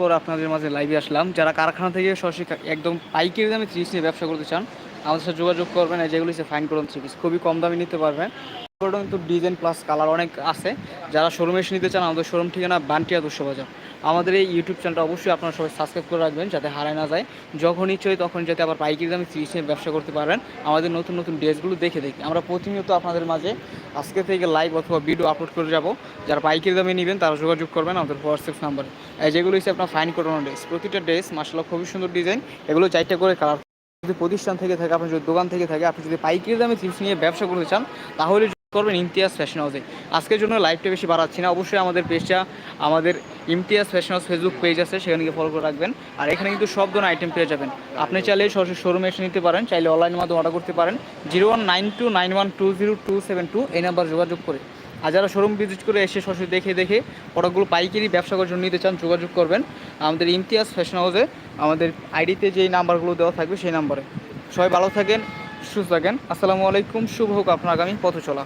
পর আপনাদের মাঝে লাইভে আসলাম। যারা কারখানা থেকে সরাসরি একদম পাইকারি দামে জিনিস নিয়ে ব্যবসা করতে চান আমাদের সাথে যোগাযোগ করবেন আর যেগুলো হচ্ছে ফাইন করুন থ্রি খুবই কম দামে নিতে পারবেন। কিন্তু ডিজাইন প্লাস কালার অনেক আছে। যারা শোরুমে এসে নিতে চান, আমাদের শোরুম ঠিকানা বান্টিয়া দুশো বাজার আমাদের এই ইউটিউব চ্যানেলটা অবশ্যই আপনারা সবাই সাবস্ক্রাইব করে রাখবেন, যাতে হারায় না যায়। যখন ইচ্ছে হয় তখন যাতে আবার পাইকারি দামে থ্রি নিয়ে ব্যবসা করতে পারেন আমাদের নতুন নতুন ড্রেসগুলো দেখে দেখি। আমরা প্রতিনিয়ত আপনাদের মাঝে আজকে থেকে লাইভ অথবা ভিডিও আপলোড করে যাব। যারা পাইকারি দামে নেবেন, তারা যোগাযোগ করবেন আমাদের হোয়াটসঅ্যাপ নাম্বারে এই যেগুলো হচ্ছে আপনার ফাইন করানো ড্রেস প্রতিটা ড্রেস মাসাল্লাহ খুবই সুন্দর ডিজাইন এগুলো চারটা করে কালার যদি প্রতিষ্ঠান থেকে থাকে, আপনার যদি দোকান থেকে থাকে, আপনি যদি পাইকারি দামে চিপস নিয়ে ব্যবসা করতে চান, তাহলে করবেন ইমতিয়াজ ফ্যাশন হাউসে। আজকের জন্য লাইভটা বেশি বাড়াচ্ছি না। অবশ্যই আমাদের পেজটা আমাদের Imtiaz fashion house facebook page আছে, সেখানে গিয়ে ফলো করে রাখবেন। আর এখানে কিন্তু সব ধরনের আইটেম পেয়ে যাবেন। আপনি চাইলে সরাসরি শোরুমে এসে নিতে পারেন, চাইলে অনলাইনের মাধ্যমে অর্ডার করতে পারেন। Zero one nine two nine one two zero two seven two এই নাম্বার যোগাযোগ করে। আর যারা শোরুম ভিজিট করে এসে সরাসরি দেখে দেখে প্রোডাক্টগুলো পাইকারি ব্যবসা করার জন্য নিতে চান, যোগাযোগ করবেন। আমাদের ইমতিয়াজ ফ্যাশন হাউসে আমাদের আইডিতে যেই নাম্বারগুলো দেওয়া থাকবে সেই নাম্বারে সবাই ভালো থাকেন, সুস্থ থাকেন। আসসালামু আলাইকুম, শুভ হোক আপনার আগামী পথ চলা।